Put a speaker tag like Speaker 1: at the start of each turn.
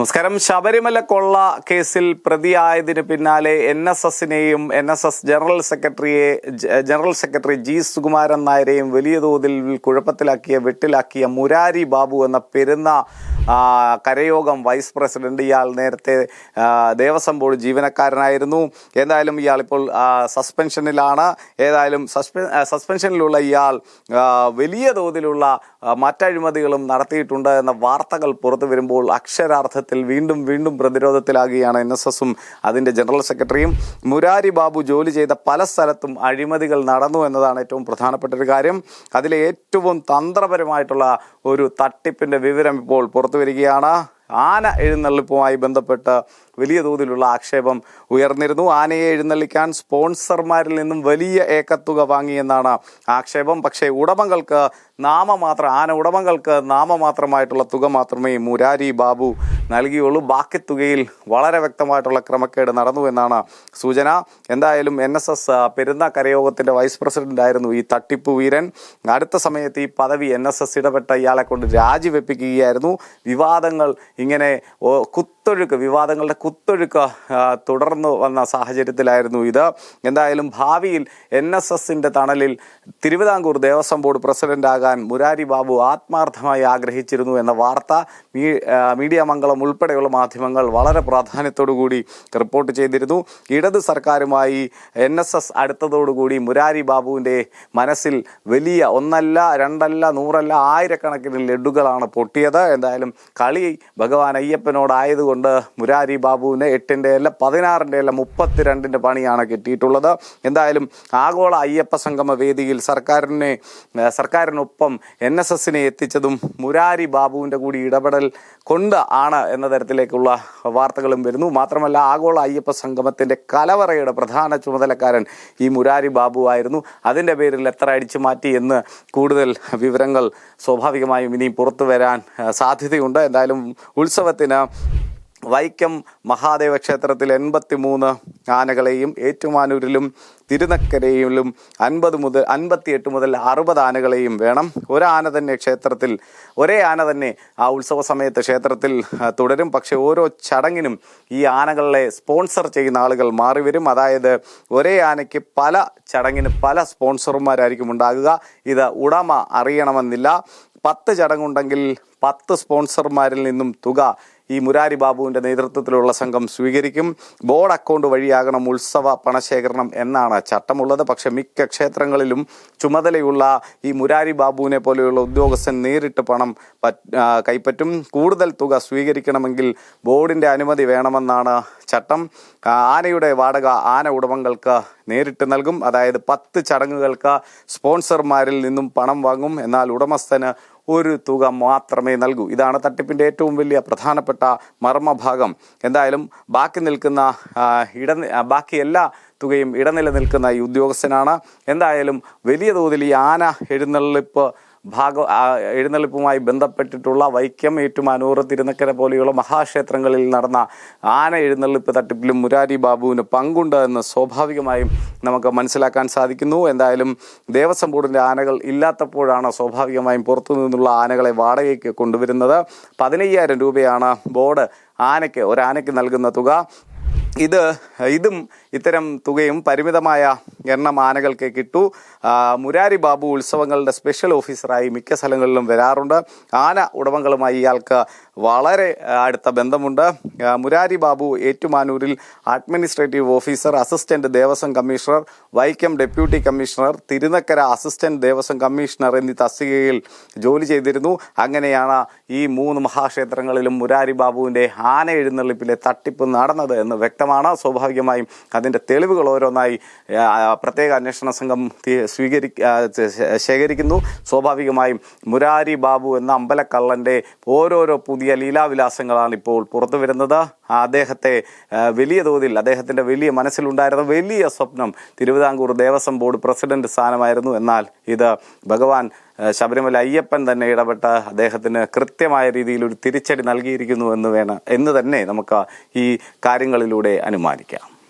Speaker 1: നമസ്കാരം. ശബരിമല കൊള്ള കേസിൽ പ്രതിയായതിന് പിന്നാലെ N S എസിനെയും N S S general secretary general secretary G Sukumaran നായരെയും വലിയ തോതിൽ കുഴപ്പത്തിലാക്കിയ വെട്ടിലാക്കിയ മുരാരി ബാബു എന്ന പെരുന്ന കരയോഗം വൈസ് പ്രസിഡന്റ് ഇയാൾ നേരത്തെ ദേവസ്വം ബോർഡ് ജീവനക്കാരനായിരുന്നു. എന്തായാലും ഇയാൾ ഇപ്പോൾ സസ്പെൻഷനിലാണ്. ഏതായാലും സസ്പെ സസ്പെൻഷനിലുള്ള ഇയാൾ വലിയ തോതിലുള്ള മറ്റഴിമതികളും നടത്തിയിട്ടുണ്ട് എന്ന വാർത്തകൾ പുറത്തു വരുമ്പോൾ അക്ഷരാർത്ഥത്തിൽ വീണ്ടും വീണ്ടും പ്രതിരോധത്തിലാകുകയാണ് എൻ എസ് എസും അതിന്റെ ജനറൽ സെക്രട്ടറിയും. മുരാരി ബാബു ജോലി ചെയ്ത പല സ്ഥലത്തും അഴിമതികൾ നടന്നു എന്നതാണ് ഏറ്റവും പ്രധാനപ്പെട്ട ഒരു കാര്യം. അതിലെ ഏറ്റവും തന്ത്രപരമായിട്ടുള്ള ഒരു തട്ടിപ്പിന്റെ വിവരം ഇപ്പോൾ പുറത്തു വരികയാണ്. ആന എഴുന്നള്ളിപ്പുമായി ബന്ധപ്പെട്ട് വലിയ തോതിലുള്ള ആക്ഷേപം ഉയർന്നിരുന്നു. ആനയെ എഴുന്നള്ളിക്കാൻ സ്പോൺസർമാരിൽ നിന്നും വലിയ ഏക്കത്തുക വാങ്ങിയെന്നാണ് ആക്ഷേപം. പക്ഷേ ഉടമകൾക്ക് നാമമാത്രം ആന ഉടമകൾക്ക് നാമമാത്രമായിട്ടുള്ള തുക മാത്രമേ മുരാരി ബാബു നൽകിയുള്ളൂ. ബാക്കി തുകയിൽ വളരെ വ്യക്തമായിട്ടുള്ള ക്രമക്കേട് നടന്നു എന്നാണ് സൂചന. എന്തായാലും എൻ എസ് എസ് പെരുന്ന കരയോഗത്തിന്റെ വൈസ് പ്രസിഡന്റ് ആയിരുന്നു ഈ തട്ടിപ്പ് വീരൻ. അടുത്ത സമയത്ത് ഈ പദവി എൻ എസ് എസ് ഇടപെട്ട ഇയാളെ കൊണ്ട് രാജിവെപ്പിക്കുകയായിരുന്നു. വിവാദങ്ങൾ ഇങ്ങനെ ഓ, കുത്തൊഴുക്ക് വിവാദങ്ങളുടെ കുത്തൊഴുക്ക് തുടർന്നു വന്ന സാഹചര്യത്തിലായിരുന്നു ഇത്. എന്തായാലും ഭാവിയിൽ എൻ എസ് എസിന്റെ തണലിൽ തിരുവിതാംകൂർ ദേവസ്വം ബോർഡ് പ്രസിഡന്റ് ആകാൻ മുരാരി ബാബു ആത്മാർത്ഥമായി ആഗ്രഹിച്ചിരുന്നു എന്ന വാർത്ത മീഡിയ മംഗളം ഉൾപ്പെടെയുള്ള മാധ്യമങ്ങൾ വളരെ കൂടി റിപ്പോർട്ട് ചെയ്തിരുന്നു. ഇടത് സർക്കാരുമായി എൻ എസ് എസ് അടുത്തതോടുകൂടി മുരാരി ബാബുവിന്റെ മനസ്സിൽ വലിയ ഒന്നല്ല രണ്ടല്ല നൂറല്ല ആയിരക്കണക്കിന് ലഡുകളാണ് പൊട്ടിയത്. എന്തായാലും കളി ഭഗവാൻ അയ്യപ്പനോടായതുകൊണ്ട് മുരാരി ബാബുവിന് എട്ടിന്റെ അല്ല പതിനാറിന്റെ അല്ല മുപ്പത്തിരണ്ടിന്റെ പണിയാണ് കിട്ടിയിട്ടുള്ളത്. എന്തായാലും ആഗോള അയ്യപ്പ സംഗമ വേദിയിൽ സർക്കാരിനെ സർക്കാരിനൊപ്പം എൻ എസ് എസിനെ എത്തിച്ചതും മുരാരി ബാബുവിന്റെ കൂടി ഇടപെടൽ കൊണ്ട് ആണ് എന്ന തരത്തിലേക്കുള്ള വാർത്തകളും വരുന്നു. മാത്രമല്ല ആഗോള അയ്യപ്പ സംഗമത്തിന്റെ കലവറയുടെ പ്രധാന ചുമതലക്കാരൻ ഈ മുരാരി ബാബു ആയിരുന്നു. അതിന്റെ പേരിൽ എത്ര അടിച്ചു മാറ്റി എന്ന് കൂടുതൽ വിവരങ്ങൾ സ്വാഭാവികമായും ഇനി പുറത്തു വരാൻ സാധ്യതയുണ്ട്. എന്തായാലും ഉത്സവത്തിന് വൈക്കം മഹാദേവ ക്ഷേത്രത്തിൽ എൺപത്തി മൂന്ന് ആനകളെയും ഏറ്റുമാനൂരിലും തിരുനക്കരയിലും അൻപത് മുതൽ അൻപത്തിയെട്ട് മുതൽ അറുപത് ആനകളെയും വേണം. ഒരാന തന്നെ ക്ഷേത്രത്തിൽ ഒരേ ആന തന്നെ ആ ഉത്സവ സമയത്ത് ക്ഷേത്രത്തിൽ തുടരും. പക്ഷേ ഓരോ ചടങ്ങിനും ഈ ആനകളെ സ്പോൺസർ ചെയ്യുന്ന ആളുകൾ മാറി വരും. അതായത് ഒരേ ആനയ്ക്ക് പല ചടങ്ങിന് പല സ്പോൺസർമാരായിരിക്കും ഉണ്ടാകുക. ഇത് ഉടമ അറിയണമെന്നില്ല. പത്ത് ചടങ്ങുണ്ടെങ്കിൽ പത്ത് സ്പോൺസർമാരിൽ നിന്നും തുക ഈ മുരാരി ബാബുവിന്റെ നേതൃത്വത്തിലുള്ള സംഘം സ്വീകരിക്കും. ബോർഡ് അക്കൗണ്ട് വഴിയാകണം ഉത്സവ പണശേഖരണം എന്നാണ് ചട്ടമുള്ളത്. പക്ഷേ മിക്ക ക്ഷേത്രങ്ങളിലും ചുമതലയുള്ള ഈ മുരാരി ബാബുവിനെ പോലെയുള്ള ഉദ്യോഗസ്ഥൻ നേരിട്ട് പണം കൈപ്പറ്റും. കൂടുതൽ തുക സ്വീകരിക്കണമെങ്കിൽ ബോർഡിന്റെ അനുമതി വേണമെന്നാണ് ചട്ടം. ആനയുടെ വാടക ആന ഉടമകൾക്ക് നേരിട്ട് നൽകും. അതായത് പത്ത് ചടങ്ങുകൾക്ക് സ്പോൺസർമാരിൽ നിന്നും പണം വാങ്ങും. എന്നാൽ ഉടമസ്ഥന് ഒരു തുക മാത്രമേ നൽകൂ. ഇതാണ് തട്ടിപ്പിന്റെ ഏറ്റവും വലിയ പ്രധാനപ്പെട്ട മർമ്മഭാഗം. എന്തായാലും ബാക്കി നിൽക്കുന്ന ഇട ബാക്കി എല്ലാ തുകയും ഇടനില നിൽക്കുന്ന ഈ ഉദ്യോഗസ്ഥനാണ്. എന്തായാലും വലിയ തോതിൽ ഈ ആന എഴുന്നള്ളിപ്പ് ഭാഗ എഴുന്നള്ളിപ്പുമായി ബന്ധപ്പെട്ടിട്ടുള്ള വൈക്കം ഏറ്റുമാനൂർ തിരുനക്കര പോലെയുള്ള മഹാക്ഷേത്രങ്ങളിൽ നടന്ന ആന എഴുന്നള്ളിപ്പ് തട്ടിപ്പിലും മുരാരി ബാബുവിന് പങ്കുണ്ട് എന്ന് സ്വാഭാവികമായും നമുക്ക് മനസ്സിലാക്കാൻ സാധിക്കുന്നു. എന്തായാലും ദേവസ്വം ബോർഡിന്റെ ആനകൾ ഇല്ലാത്തപ്പോഴാണ് സ്വാഭാവികമായും പുറത്തു നിന്നുള്ള ആനകളെ വാടകയ്ക്ക് കൊണ്ടുവരുന്നത്. പതിനയ്യായിരം രൂപയാണ് ബോർഡ് ആനയ്ക്ക് ഒരാനയ്ക്ക് നൽകുന്ന തുക. ഇത് ഇതും ഇത്തരം തുകയും പരിമിതമായ എണ്ണം ആനകൾക്ക് കിട്ടു മുരാരി ബാബു ഉത്സവങ്ങളുടെ സ്പെഷ്യൽ ഓഫീസറായി മിക്ക സ്ഥലങ്ങളിലും വരാറുണ്ട്. ആന ഉടമകളുമായി ഇയാൾക്ക് വളരെ അടുത്ത ബന്ധമുണ്ട്. Murari Babu ഏറ്റുമാനൂരിൽ administrative officer assistant Devaswom commissioner Vaikom deputy commissioner Thirunakkara assistant Devaswom commissioner എന്നീ തസ്തികയിൽ ജോലി ചെയ്തിരുന്നു. അങ്ങനെയാണ് ഈ മൂന്ന് മഹാക്ഷേത്രങ്ങളിലും മുരാരി ബാബുവിന്റെ ആന എഴുന്നള്ളിപ്പിലെ തട്ടിപ്പ് നടന്നത് എന്ന് വ്യക്തമാണ്. സ്വാഭാവികമായും അതിന്റെ തെളിവുകൾ ഓരോന്നായി പ്രത്യേക അന്വേഷണ സംഘം സ്വീകരി ശേഖരിക്കുന്നു. സ്വാഭാവികമായും മുരാരി ബാബു എന്ന അമ്പലക്കള്ളന്റെ ഓരോരോ പുതിയ ലീലാവിലാസങ്ങളാണ് ഇപ്പോൾ പുറത്തു വരുന്നത്. അദ്ദേഹത്തെ വലിയ തോതിൽ അദ്ദേഹത്തിന്റെ വലിയ മനസ്സിലുണ്ടായിരുന്ന വലിയ സ്വപ്നം തിരുവിതാംകൂർ ദേവസ്വം ബോർഡ് പ്രസിഡന്റ് സ്ഥാനമായിരുന്നു. എന്നാൽ ഇത് ഭഗവാൻ ശബരിമല അയ്യപ്പൻ തന്നെ ഇടപെട്ട് അദ്ദേഹത്തിന് കൃത്യമായ രീതിയിൽ ഒരു തിരിച്ചടി നൽകിയിരിക്കുന്നു എന്ന് വേണം എന്ന് തന്നെ നമുക്ക് ഈ കാര്യങ്ങളിലൂടെ അനുമാനിക്കാം.